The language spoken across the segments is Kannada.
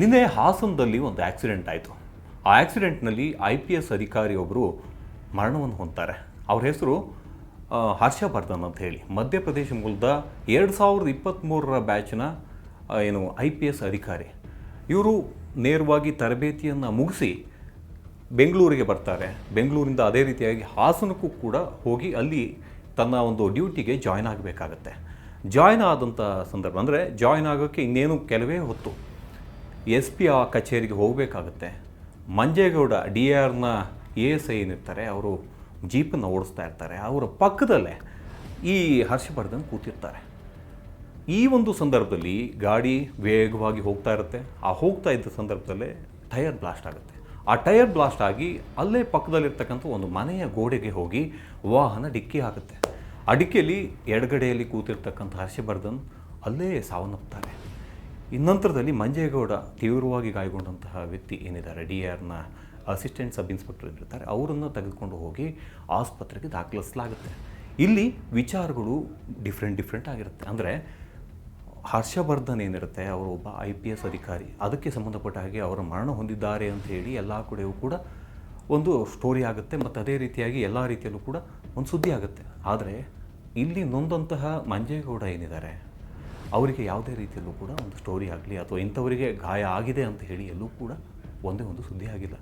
ನಿನ್ನೆ ಹಾಸನದಲ್ಲಿ ಒಂದು ಆಕ್ಸಿಡೆಂಟ್ ಆಯಿತು. ಆ ಆಕ್ಸಿಡೆಂಟ್ನಲ್ಲಿ ಐ ಪಿ ಎಸ್ ಅಧಿಕಾರಿಯೊಬ್ಬರು ಮರಣವನ್ನು ಹೊಂತಾರೆ ಅವ್ರ ಹೆಸರು ಹರ್ಷವರ್ಧನ್ ಅಂತ ಹೇಳಿ. ಮಧ್ಯಪ್ರದೇಶ ಮೂಲದ ಎರಡು ಸಾವಿರದ ಇಪ್ಪತ್ತ್ಮೂರರ ಬ್ಯಾಚ್ನ ಏನು, ಐ ಪಿ ಎಸ್ ಅಧಿಕಾರಿ. ಇವರು ನೇರವಾಗಿ ತರಬೇತಿಯನ್ನು ಮುಗಿಸಿ ಬೆಂಗಳೂರಿಗೆ ಬರ್ತಾರೆ. ಬೆಂಗಳೂರಿಂದ ಅದೇ ರೀತಿಯಾಗಿ ಹಾಸನಕ್ಕೂ ಕೂಡ ಹೋಗಿ ಅಲ್ಲಿ ತನ್ನ ಒಂದು ಡ್ಯೂಟಿಗೆ ಜಾಯ್ನ್ ಆಗಬೇಕಾಗತ್ತೆ. ಜಾಯ್ನ್ ಆದಂಥ ಸಂದರ್ಭ, ಅಂದರೆ ಜಾಯ್ನ್ ಆಗೋಕ್ಕೆ ಇನ್ನೇನು ಕೆಲವೇ ಹೊತ್ತು. ಎಸ್ ಪಿ ಆ ಕಚೇರಿಗೆ ಹೋಗಬೇಕಾಗುತ್ತೆ. ಮಂಜೇಗೌಡ ಡಿ ಆರ್ನ ಎ ಎಸ್ ಐ ಏನಿರ್ತಾರೆ, ಅವರು ಜೀಪನ್ನು ಓಡಿಸ್ತಾ ಇರ್ತಾರೆ. ಅವರ ಪಕ್ಕದಲ್ಲೇ ಈ ಹರ್ಷವರ್ಧನ್ ಕೂತಿರ್ತಾರೆ. ಈ ಒಂದು ಸಂದರ್ಭದಲ್ಲಿ ಗಾಡಿ ವೇಗವಾಗಿ ಹೋಗ್ತಾ ಇರುತ್ತೆ. ಆ ಹೋಗ್ತಾ ಇದ್ದ ಸಂದರ್ಭದಲ್ಲೇ ಟೈರ್ ಬ್ಲಾಸ್ಟ್ ಆಗುತ್ತೆ. ಆ ಟೈರ್ ಬ್ಲಾಸ್ಟ್ ಆಗಿ ಅಲ್ಲೇ ಪಕ್ಕದಲ್ಲಿರ್ತಕ್ಕಂಥ ಒಂದು ಮನೆಯ ಗೋಡೆಗೆ ಹೋಗಿ ವಾಹನ ಡಿಕ್ಕಿ ಆಗುತ್ತೆ ಅಡಿಕೆಯಲ್ಲಿ ಎಡಗಡೆಯಲ್ಲಿ ಕೂತಿರ್ತಕ್ಕಂಥ ಹರ್ಷವರ್ಧನ್ ಅಲ್ಲೇ ಸಾವನ್ನಪ್ತಾರೆ. ಇನ್ನಂತರದಲ್ಲಿ ಮಂಜೇಗೌಡ ತೀವ್ರವಾಗಿ ಗಾಯಗೊಂಡಂತಹ ವ್ಯಕ್ತಿ ಏನಿದ್ದಾರೆ ಡಿ ಆರ್ನ ಅಸಿಸ್ಟೆಂಟ್ ಸಬ್ ಇನ್ಸ್ಪೆಕ್ಟರ್ ಇರ್ತಾರೆ ಅವರನ್ನು ತೆಗೆದುಕೊಂಡು ಹೋಗಿ ಆಸ್ಪತ್ರೆಗೆ ದಾಖಲಿಸಲಾಗುತ್ತೆ. ಇಲ್ಲಿ ವಿಚಾರಗಳು ಡಿಫ್ರೆಂಟ್ ಡಿಫ್ರೆಂಟ್ ಆಗಿರುತ್ತೆ. ಅಂದರೆ ಹರ್ಷವರ್ಧನ್ ಏನಿರುತ್ತೆ, ಅವರು ಒಬ್ಬ ಐ ಪಿ ಎಸ್ ಅಧಿಕಾರಿ. ಅದಕ್ಕೆ ಸಂಬಂಧಪಟ್ಟ ಹಾಗೆ ಅವರು ಮರಣ ಹೊಂದಿದ್ದಾರೆ ಅಂತ ಹೇಳಿ ಎಲ್ಲ ಕಡೆಯೂ ಕೂಡ ಒಂದು ಸ್ಟೋರಿ ಆಗುತ್ತೆ. ಮತ್ತು ಅದೇ ರೀತಿಯಾಗಿ ಎಲ್ಲ ರೀತಿಯಲ್ಲೂ ಕೂಡ ಒಂದು ಸುದ್ದಿ ಆಗುತ್ತೆ. ಆದರೆ ಇಲ್ಲಿ ನೊಂದಂತಹ ಮಂಜೇಗೌಡ ಏನಿದ್ದಾರೆ ಅವರಿಗೆ ಯಾವುದೇ ರೀತಿಯಲ್ಲೂ ಕೂಡ ಒಂದು ಸ್ಟೋರಿ ಆಗಲಿ ಅಥವಾ ಇಂಥವರಿಗೆ ಗಾಯ ಆಗಿದೆ ಅಂತ ಹೇಳಿ ಎಲ್ಲೂ ಕೂಡ ಒಂದೇ ಒಂದು ಸುದ್ದಿ ಆಗಿಲ್ಲ.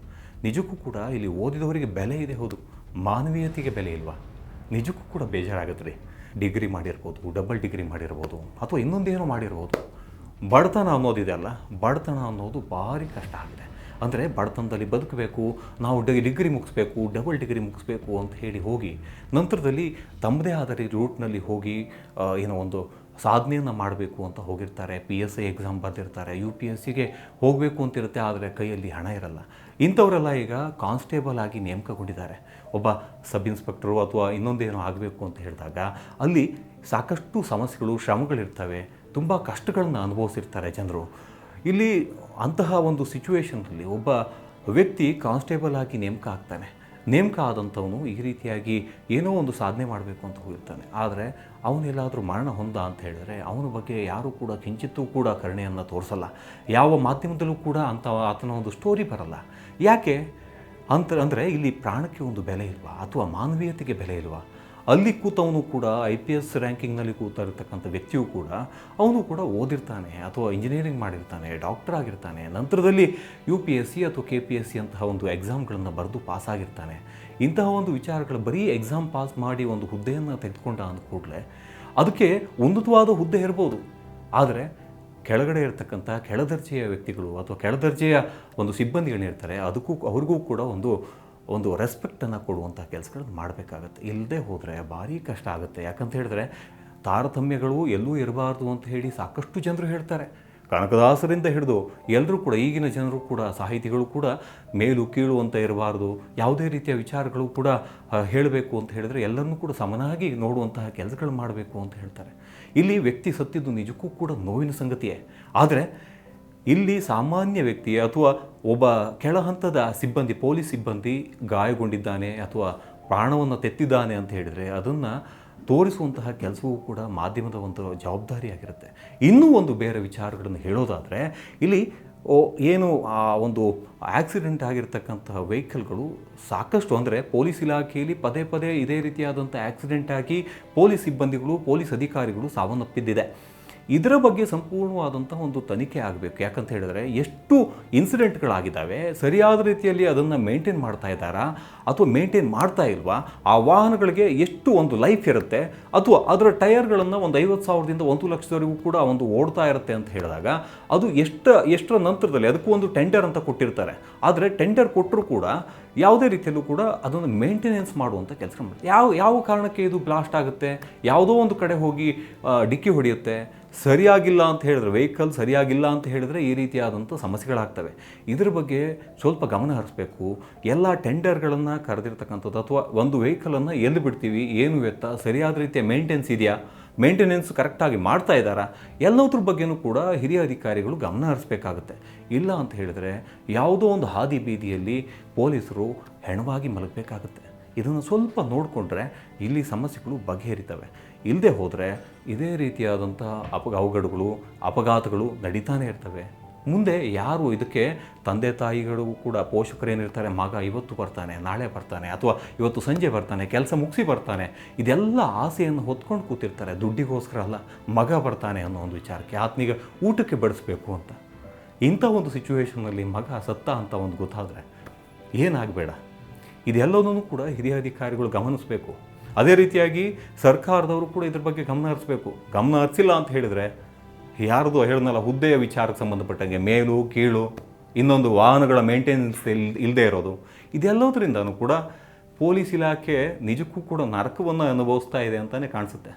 ನಿಜಕ್ಕೂ ಕೂಡ ಇಲ್ಲಿ ಓದಿದವರಿಗೆ ಬೆಲೆ ಇದೆ ಹೌದು. ಮಾನವೀಯತೆಗೆ ಬೆಲೆ ಇಲ್ವಾ? ನಿಜಕ್ಕೂ ಕೂಡ ಬೇಜಾರಾಗುತ್ತೆ ಡಿಗ್ರಿ ಮಾಡಿರ್ಬೋದು, ಡಬಲ್ ಡಿಗ್ರಿ ಮಾಡಿರ್ಬೋದು, ಅಥವಾ ಇನ್ನೊಂದೇನೋ ಮಾಡಿರ್ಬೋದು. ಬಡತನ ಅನ್ನೋದಿದೆ ಅಲ್ಲ, ಬಡತನ ಅನ್ನೋದು ಭಾರಿ ಕಷ್ಟ ಆಗಿದೆ. ಅಂದರೆ ಬಡತನದಲ್ಲಿ ಬದುಕಬೇಕು, ನಾವು ಡಿ ಡಿಗ್ರಿ ಮುಗಿಸ್ಬೇಕು, ಡಬಲ್ ಡಿಗ್ರಿ ಮುಗಿಸ್ಬೇಕು ಅಂತ ಹೇಳಿ ಹೋಗಿ, ನಂತರದಲ್ಲಿ ತಮ್ಮದೇ ಆದ ರೂಟ್ನಲ್ಲಿ ಹೋಗಿ ಏನೋ ಒಂದು ಸಾಧನೆಯನ್ನು ಮಾಡಬೇಕು ಅಂತ ಹೋಗಿರ್ತಾರೆ ಪಿ ಎಸ್ ಐ ಎಕ್ಸಾಮ್ ಬರೆದಿರ್ತಾರೆ ಯು ಪಿ ಎಸ್ ಸಿಗೆ ಹೋಗಬೇಕು ಅಂತಿರುತ್ತೆ ಆದರೆ ಕೈಯಲ್ಲಿ ಹಣ ಇರಲ್ಲ. ಇಂಥವರೆಲ್ಲ ಈಗ ಕಾನ್ಸ್ಟೇಬಲ್ ಆಗಿ ನೇಮಕಗೊಂಡಿದ್ದಾರೆ. ಒಬ್ಬ ಸಬ್ ಇನ್ಸ್ಪೆಕ್ಟರು ಅಥವಾ ಇನ್ನೊಂದೇನೋ ಆಗಬೇಕು ಅಂತ ಹೇಳಿದಾಗ ಅಲ್ಲಿ ಸಾಕಷ್ಟು ಸಮಸ್ಯೆಗಳು, ಶ್ರಮಗಳಿರ್ತವೆ. ತುಂಬ ಕಷ್ಟಗಳನ್ನು ಅನುಭವಿಸಿರ್ತಾರೆ ಜನರು. ಇಲ್ಲಿ ಅಂತಹ ಒಂದು ಸಿಚುವೇಶನ್ನಲ್ಲಿ ಒಬ್ಬ ವ್ಯಕ್ತಿ ಕಾನ್ಸ್ಟೇಬಲ್ ಆಗಿ ನೇಮಕ ಆಗ್ತಾನೆ. ನೇಮಕ ಆದಂಥವನು ಈ ರೀತಿಯಾಗಿ ಏನೋ ಒಂದು ಸಾಧನೆ ಮಾಡಬೇಕು ಅಂತ ಹೋಗಿರ್ತಾನೆ ಆದರೆ ಅವನೆಲ್ಲಾದರೂ ಮರಣ ಹೊಂದ ಅಂತ ಹೇಳಿದರೆ ಅವನ ಬಗ್ಗೆ ಯಾರೂ ಕೂಡ, ಕಿಂಚಿತ್ತೂ ಕೂಡ ಕರುಣೆಯನ್ನು ತೋರಿಸಲ್ಲ. ಯಾವ ಮಾಧ್ಯಮದಲ್ಲೂ ಕೂಡ ಅಂಥ ಆತನ ಒಂದು ಸ್ಟೋರಿ ಬರಲ್ಲ. ಯಾಕೆ? ಅಂತ, ಅಂದರೆ ಇಲ್ಲಿ ಪ್ರಾಣಕ್ಕೆ ಒಂದು ಬೆಲೆ ಇಲ್ವಾ? ಅಥವಾ ಮಾನವೀಯತೆಗೆ ಬೆಲೆ ಇಲ್ವಾ? ಅಲ್ಲಿ ಕೂತವನು ಕೂಡ ಐ ಪಿ ಎಸ್ ರ್ಯಾಂಕಿಂಗ್ನಲ್ಲಿ ಕೂತ ಇರತಕ್ಕಂಥ ವ್ಯಕ್ತಿಯು ಕೂಡ ಅವನು ಕೂಡ ಓದಿರ್ತಾನೆ ಅಥವಾ ಇಂಜಿನಿಯರಿಂಗ್ ಮಾಡಿರ್ತಾನೆ ಡಾಕ್ಟರ್ ಆಗಿರ್ತಾನೆ, ನಂತರದಲ್ಲಿ ಯು ಪಿ ಎಸ್ ಸಿ ಅಥವಾ ಕೆ ಪಿ ಎಸ್ ಸಿ ಅಂತಹ ಒಂದು ಎಕ್ಸಾಮ್ಗಳನ್ನು ಬರೆದು ಪಾಸ್ ಆಗಿರ್ತಾನೆ. ಇಂತಹ ಒಂದು ವಿಚಾರಗಳು ಬರೀ ಎಕ್ಸಾಮ್ ಪಾಸ್ ಮಾಡಿ ಒಂದು ಹುದ್ದೆಯನ್ನು ತೆಗೆದುಕೊಂಡ ಅಂದ ಕೂಡಲೇ ಅದಕ್ಕೆ ಉನ್ನತವಾದ ಹುದ್ದೆ ಇರ್ಬೋದು. ಆದರೆ ಕೆಳಗಡೆ ಇರತಕ್ಕಂಥ ಕೆಳದರ್ಜೆಯ ವ್ಯಕ್ತಿಗಳು ಅಥವಾ ಕೆಳದರ್ಜೆಯ ಒಂದು ಸಿಬ್ಬಂದಿಗಳಿರ್ತಾರೆ, ಅದಕ್ಕೂ ಅವ್ರಿಗೂ ಕೂಡ ಒಂದು ಒಂದು ರೆಸ್ಪೆಕ್ಟನ್ನು ಕೊಡುವಂಥ ಕೆಲಸಗಳನ್ನು ಮಾಡಬೇಕಾಗತ್ತೆ. ಇಲ್ಲದೆ ಹೋದರೆ ಭಾರಿ ಕಷ್ಟ ಆಗುತ್ತೆ. ಯಾಕಂತ ಹೇಳಿದ್ರೆ ತಾರತಮ್ಯಗಳು ಎಲ್ಲೂ ಇರಬಾರ್ದು ಅಂತ ಹೇಳಿ ಸಾಕಷ್ಟು ಜನರು ಹೇಳ್ತಾರೆ. ಕನಕದಾಸರಿಂದ ಹಿಡಿದು ಎಲ್ಲರೂ ಕೂಡ, ಈಗಿನ ಜನರು ಕೂಡ, ಸಾಹಿತಿಗಳು ಕೂಡ ಮೇಲು ಕೀಳು ಅಂತ ಇರಬಾರ್ದು. ಯಾವುದೇ ರೀತಿಯ ವಿಚಾರಗಳು ಕೂಡ ಹೇಳಬೇಕು ಅಂತ ಹೇಳಿದ್ರೆ ಎಲ್ಲರನ್ನೂ ಕೂಡ ಸಮನಾಗಿ ನೋಡುವಂತಹ ಕೆಲಸಗಳು ಮಾಡಬೇಕು ಅಂತ ಹೇಳ್ತಾರೆ. ಇಲ್ಲಿ ವ್ಯಕ್ತಿ ಸತ್ತಿದ್ದು ನಿಜಕ್ಕೂ ಕೂಡ ನೋವಿನ ಸಂಗತಿಯೇ. ಆದರೆ ಇಲ್ಲಿ ಸಾಮಾನ್ಯ ವ್ಯಕ್ತಿ ಅಥವಾ ಒಬ್ಬ ಕೆಳಹಂತದ ಸಿಬ್ಬಂದಿ, ಪೊಲೀಸ್ ಸಿಬ್ಬಂದಿ ಗಾಯಗೊಂಡಿದ್ದಾನೆ ಅಥವಾ ಪ್ರಾಣವನ್ನು ತೆತ್ತಿದ್ದಾನೆ ಅಂತ ಹೇಳಿದರೆ ಅದನ್ನು ತೋರಿಸುವಂತಹ ಕೆಲಸವೂ ಕೂಡ ಮಾಧ್ಯಮದ ಒಂದು ಜವಾಬ್ದಾರಿಯಾಗಿರುತ್ತೆ. ಇನ್ನೂ ಒಂದು ಬೇರೆ ವಿಚಾರಗಳನ್ನು ಹೇಳೋದಾದರೆ, ಇಲ್ಲಿ ಏನು ಆ ಒಂದು ಆಕ್ಸಿಡೆಂಟ್ ಆಗಿರ್ತಕ್ಕಂತಹ ವೆಹಿಕಲ್ಗಳು ಸಾಕಷ್ಟು ಅಂದರೆ ಪೊಲೀಸ್ ಇಲಾಖೆಯಲ್ಲಿ ಪದೇ ಪದೇ ಇದೇ ರೀತಿಯಾದಂಥ ಆಕ್ಸಿಡೆಂಟ್ ಆಗಿ ಪೊಲೀಸ್ ಸಿಬ್ಬಂದಿಗಳು, ಪೊಲೀಸ್ ಅಧಿಕಾರಿಗಳು ಸಾವನ್ನಪ್ಪಿದ್ದಿದೆ. ಇದರ ಬಗ್ಗೆ ಸಂಪೂರ್ಣವಾದಂತಹ ಒಂದು ತನಿಖೆ ಆಗಬೇಕು. ಯಾಕಂತ ಹೇಳಿದ್ರೆ ಎಷ್ಟು ಇನ್ಸಿಡೆಂಟ್ಗಳಾಗಿದ್ದಾವೆ, ಸರಿಯಾದ ರೀತಿಯಲ್ಲಿ ಅದನ್ನು ಮೇಂಟೈನ್ ಮಾಡ್ತಾ ಇದ್ದಾರಾ, ಅಥವಾ ಮೇಂಟೈನ್ ಮಾಡ್ತಾ ಇಲ್ವಾ, ಆ ವಾಹನಗಳಿಗೆ ಎಷ್ಟು ಒಂದು ಲೈಫ್ ಇರುತ್ತೆ, ಅಥವಾ ಅದರ ಟೈರ್ಗಳನ್ನು ಒಂದು ಐವತ್ತು ಸಾವಿರದಿಂದ ಒಂದು ಲಕ್ಷದವರೆಗೂ ಕೂಡ ಒಂದು ಓಡ್ತಾ ಇರುತ್ತೆ ಅಂತ ಹೇಳಿದಾಗ ಅದು ಎಷ್ಟು, ಎಷ್ಟರ ನಂತರದಲ್ಲಿ ಅದಕ್ಕೂ ಒಂದು ಟೆಂಡರ್ ಅಂತ ಕೊಟ್ಟಿರ್ತಾರೆ. ಆದರೆ ಟೆಂಡರ್ ಕೊಟ್ಟರೂ ಕೂಡ ಯಾವುದೇ ರೀತಿಯಲ್ಲೂ ಕೂಡ ಅದನ್ನು ಮೇಂಟೆನೆನ್ಸ್ ಮಾಡುವಂಥ ಕೆಲಸ ಮಾಡ್ತಾರೆ. ಯಾವ ಯಾವ ಕಾರಣಕ್ಕೆ ಇದು ಬ್ಲಾಸ್ಟ್ ಆಗುತ್ತೆ, ಯಾವುದೋ ಒಂದು ಕಡೆ ಹೋಗಿ ಡಿಕ್ಕಿ ಹೊಡೆಯುತ್ತೆ ಸರಿಯಾಗಿಲ್ಲ ಅಂತ ಹೇಳಿದ್ರೆ ವೆಹಿಕಲ್ ಸರಿಯಾಗಿಲ್ಲ ಅಂತ ಹೇಳಿದ್ರೆ ಈ ರೀತಿಯಾದಂಥ ಸಮಸ್ಯೆಗಳಾಗ್ತವೆ. ಇದ್ರ ಬಗ್ಗೆ ಸ್ವಲ್ಪ ಗಮನ ಹರಿಸ್ಬೇಕು. ಎಲ್ಲ ಟೆಂಡರ್ಗಳನ್ನು ಕರೆದಿರ್ತಕ್ಕಂಥದ್ದು ಅಥವಾ ಒಂದು ವೆಹಿಕಲನ್ನು ಎಲ್ಲಿ ಬಿಡ್ತೀವಿ, ಏನು ಎತ್ತ ಸರಿಯಾದ ರೀತಿಯ ಮೇಂಟೆನ್ಸ್ ಇದೆಯಾ? ಮೇಂಟೆನೆನ್ಸ್ ಕರೆಕ್ಟಾಗಿ ಮಾಡ್ತಾ ಇದ್ದಾರಾ? ಎಲ್ಲದ್ರ ಬಗ್ಗೆನೂ ಕೂಡ ಹಿರಿಯ ಅಧಿಕಾರಿಗಳು ಗಮನ ಹರಿಸ್ಬೇಕಾಗುತ್ತೆ. ಇಲ್ಲ ಅಂತ ಹೇಳಿದ್ರೆ ಯಾವುದೋ ಒಂದು ಹಾದಿ ಬೀದಿಯಲ್ಲಿ ಪೊಲೀಸರು ಹೆಣವಾಗಿ ಮಲಗಬೇಕಾಗುತ್ತೆ. ಇದನ್ನು ಸ್ವಲ್ಪ ನೋಡಿಕೊಂಡ್ರೆ ಇಲ್ಲಿ ಸಮಸ್ಯೆಗಳು ಬಗೆಹರಿತವೆ. ಇಲ್ಲದೆ ಹೋದರೆ ಇದೇ ರೀತಿಯಾದಂಥ ಅಪ ಅವಘಡಗಳು, ಅಪಘಾತಗಳು ನಡೀತಾನೆ ಇರ್ತವೆ. ಮುಂದೆ ಯಾರು ಇದಕ್ಕೆ ತಂದೆ ತಾಯಿಗಳು ಕೂಡ ಪೋಷಕರೇನಿರ್ತಾರೆ, ಮಗ ಇವತ್ತು ಬರ್ತಾನೆ, ನಾಳೆ ಬರ್ತಾನೆ, ಅಥವಾ ಇವತ್ತು ಸಂಜೆ ಬರ್ತಾನೆ, ಕೆಲಸ ಮುಗಿಸಿ ಬರ್ತಾನೆ, ಇದೆಲ್ಲ ಆಸೆಯನ್ನು ಹೊತ್ಕೊಂಡು ಕೂತಿರ್ತಾರೆ. ದುಡ್ಡಿಗೋಸ್ಕರ ಅಲ್ಲ, ಮಗ ಬರ್ತಾನೆ ಅನ್ನೋ ಒಂದು ವಿಚಾರಕ್ಕೆ ಆತನಿಗೆ ಊಟಕ್ಕೆ ಬಡಿಸ್ಬೇಕು ಅಂತ. ಇಂಥ ಒಂದು ಸಿಚುವೇಷನಲ್ಲಿ ಮಗ ಸತ್ತ ಅಂತ ಒಂದು ಗೊತ್ತಾದರೆ ಏನಾಗಬೇಡ. ಇದೆಲ್ಲದನ್ನು ಕೂಡ ಹಿರಿಯ ಅಧಿಕಾರಿಗಳು ಗಮನಿಸಬೇಕು. ಅದೇ ರೀತಿಯಾಗಿ ಸರ್ಕಾರದವರು ಕೂಡ ಇದ್ರ ಬಗ್ಗೆ ಗಮನ ಹರಿಸ್ಬೇಕು. ಗಮನ ಹರಿಸಿಲ್ಲ ಅಂತ ಹೇಳಿದರೆ ಯಾರ್ದು ಹೇಳಿದ್ನಲ್ಲ ಹುದ್ದೆಯ ವಿಚಾರಕ್ಕೆ ಸಂಬಂಧಪಟ್ಟಂಗೆ ಮೇಲು, ಕೀಳು, ಇನ್ನೊಂದು ವಾಹನಗಳ ಮೇಂಟೆನೆನ್ಸ್ ಇಲ್ ಇಲ್ಲದೆ ಇರೋದು. ಇದೆಲ್ಲದರಿಂದನೂ ಕೂಡ ಪೊಲೀಸ್ ಇಲಾಖೆ ನಿಜಕ್ಕೂ ಕೂಡ ನರಕವನ್ನು ಅನುಭವಿಸ್ತಾ ಇದೆ ಅಂತಲೇ ಕಾಣಿಸುತ್ತೆ.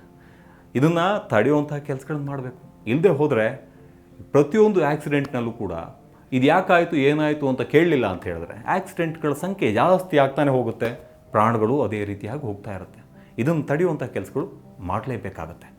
ಇದನ್ನು ತಡೆಯುವಂಥ ಕೆಲಸಗಳನ್ನು ಮಾಡಬೇಕು. ಇಲ್ಲದೆ ಹೋದರೆ ಪ್ರತಿಯೊಂದು ಆಕ್ಸಿಡೆಂಟ್ನಲ್ಲೂ ಕೂಡ ಇದು ಯಾಕಾಯಿತು ಏನಾಯಿತು ಅಂತ ಕೇಳಲಿಲ್ಲ ಅಂತ ಹೇಳಿದ್ರೆ ಆಕ್ಸಿಡೆಂಟ್ಗಳ ಸಂಖ್ಯೆ ಜಾಸ್ತಿ ಆಗ್ತಾನೆ ಹೋಗುತ್ತೆ. ಪ್ರಾಣಗಳು ಅದೇ ರೀತಿಯಾಗಿ ಹೋಗ್ತಾ ಇರುತ್ತೆ. ಇದನ್ನು ತಡೆಯುವಂಥ ಕೆಲಸಗಳು ಮಾಡಲೇಬೇಕಾಗತ್ತೆ.